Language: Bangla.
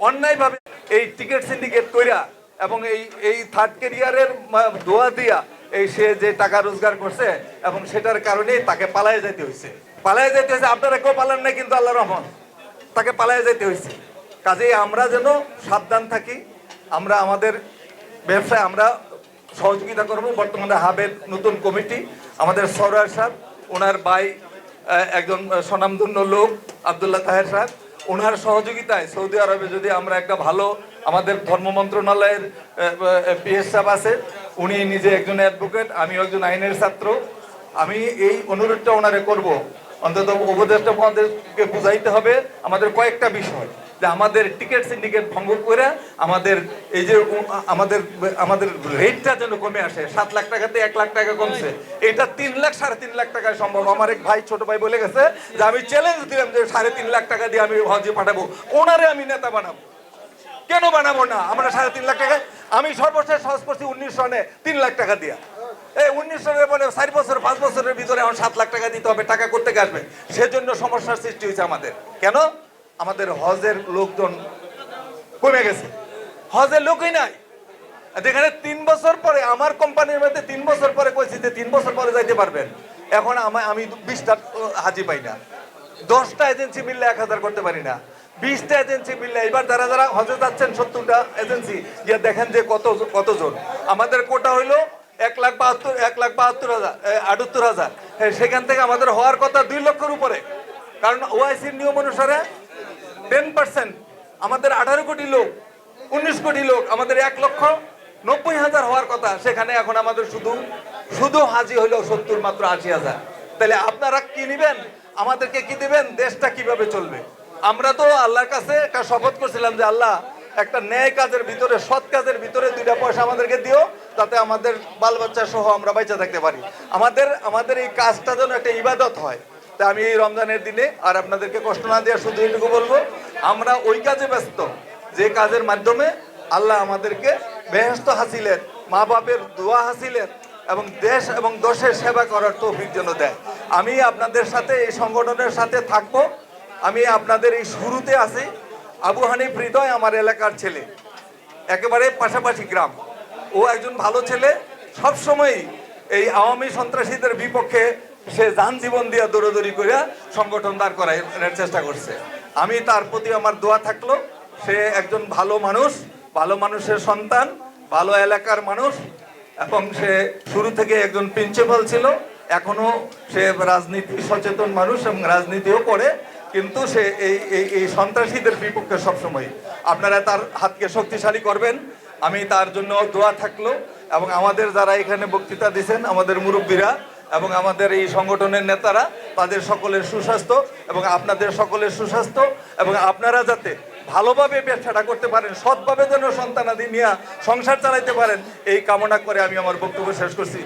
অন্যায়ভাবে এই টিকিট সিন্ডিকেট কইরা এবং এই এই থার্ড ক্যারিয়ারের দোয়া দিয়া এই সে যে টাকা রোজগার করছে এবং সেটার কারণেই তাকে পালায় যেতে হয়েছে পালায় যেতে হয়েছে আপনারা কেউ পালান নাই কিন্তু আল্লাহ রহমান তাকে পালায় যেতে হয়েছে কাজেই আমরা যেন সাবধান থাকি, আমরা আমাদের ব্যবসায় আমরা সহযোগিতা করব। বর্তমানে হাবের নতুন কমিটি, আমাদের সরোয়ার সাহেব, ওনার ভাই একজন স্বনামধন্য লোক, আবদুল্লাহ তাহের সাহেব। ওনার সহযোগিতায় সৌদি আরবে যদি আমরা একটা ভালো আমাদের ধর্ম মন্ত্রণালয়ের পিএস সাহেব আছে, উনি নিজে একজন অ্যাডভোকেট আমি একজন আইনের ছাত্র। আমি এই অনুরোধটা ওনারে করব। অন্তত উপদেষ্টা মহাদেশকে বুঝাইতে হবে আমাদের কয়েকটা বিষয়। যে আমাদের টিকিট সিন্ডিকেট ভঙ্গ করে আমাদের এই যে আমাদের আমাদের রেটটা যেন কমে আসে, সাত লাখ টাকাতে এক লাখ টাকা কমছে, এটা তিন লাখ, সাড়ে তিন লাখ টাকায় সম্ভব। আমার এক ভাই, ছোট ভাই বলে গেছে যে আমি চ্যালেঞ্জ দিলাম যে সাড়ে তিন লাখ টাকা দিয়ে আমি হজে পাঠাবো। ওনারে আমি নেতা বানাবো। কেন বানাবো না? আমরা সাড়ে তিন লাখ টাকা আমি সর্বশেষ সহজ করছি উনিশ সনে তিন লাখ টাকা দিয়া। এই উনিশ সনের মানে চার বছর, পাঁচ বছরের ভিতরে এখন সাত লাখ টাকা দিতে হবে, টাকা করতে আসবে? সেজন্য সমস্যার সৃষ্টি হয়েছে আমাদের। কেন? আমাদের হজের লোকজন কমে গেছে। হজের লোকই নাই। যেখানে তিন বছর পরে আমার কোম্পানির মধ্যে তিন বছর পরে কইছি যে তিন বছর পরে যাইতে পারবেন। এখন আমি বিশটা হাজি পাই না। দশটা এজেন্সি মিললে এক হাজার করতে পারি না। বিশটা এজেন্সি মিললে এবার যারা যারা হজে যাচ্ছেন সত্তরটা এজেন্সি গিয়ে দেখেন যে কত কতজন। আমাদের কোটা হইল এক লাখ বাহাত্তর এক লাখ বাহাত্তর হাজার আটাত্তর হাজার। হ্যাঁ, সেখান থেকে আমাদের হওয়ার কথা দুই লক্ষের উপরে। কারণ ওআইসির নিয়ম অনুসারে টেন পার্সেন্ট আমাদের আঠারো কোটি লোক, উনিশ কোটি লোক, আমাদের এক লক্ষ নব্বই হাজার হওয়ার কথা। সেখানে এখন আমাদের শুধু শুধু হাজি হইল সত্তর মাত্র আশি হাজার। তাহলে আপনারা কি নিবেন? আমাদেরকে কি দিবেন? দেশটা কীভাবে চলবে? আমরা তো আল্লাহর কাছে একটা শপথ করছিলাম যে, আল্লাহ, একটা ন্যায় কাজের ভিতরে, সৎ কাজের ভিতরে দুইটা পয়সা আমাদেরকে দিও, তাতে আমাদের বাল বাচ্চা সহ আমরা বেঁচে থাকতে পারি। আমাদের আমাদের এই কাজটা যেন একটা ইবাদত হয়। তা আমি এই রমজানের দিনে আর আপনাদেরকে কষ্ট না দিয়ে শুধু এটুকু বলব আমরা ওই কাজে ব্যস্ত। যে কাজের মাধ্যমে আল্লাহ আমাদেরকে বেহস্ত হাসিলেন মা বাপের দোয়া হাসিলেন এবং দেশ এবং দশের সেবা করার তৌফিক যেন দেয়। আমি আপনাদের সাথে এই সংগঠনের সাথে থাকব। আমি আপনাদের এই শুরুতে আছি। আবু হানিফ হৃদয় আমার এলাকার ছেলে। একেবারে পাশাপাশি গ্রাম। ও একজন ভালো ছেলে। সবসময়ই এই আওয়ামী সন্ত্রাসীদের বিপক্ষে সে যান জীবন দিয়ে দৌড়দৌড়ি করে সংগঠন দাঁড় করার চেষ্টা করছে। আমি তার প্রতি আমার দোয়া থাকল। সে একজন ভালো মানুষ, ভালো মানুষের সন্তান, ভালো এলাকার মানুষ, এবং সে শুরু থেকে একজন প্রিন্সিপাল ছিল। এখনও সে রাজনীতি সচেতন মানুষ এবং রাজনীতিও করে, কিন্তু সে এই এই এই সন্ত্রাসীদের বিপক্ষে সবসময় আপনারা তার হাতকে শক্তিশালী করবেন। আমি তার জন্য দোয়া থাকল এবং আমাদের যারা এখানে বক্তৃতা দিচ্ছেন আমাদের মুরব্বীরা এবং আমাদের এই সংগঠনের নেতারা তাদের সকলের সুস্বাস্থ্য এবং আপনাদের সকলের সুস্বাস্থ্য এবং আপনারা যাতে ভালোভাবে ব্যবসাটা করতে পারেন, সৎভাবে যেন সন্তানাদি নিয়ে সংসার চালাইতে পারেন, এই কামনা করে আমি আমার বক্তব্য শেষ করছি।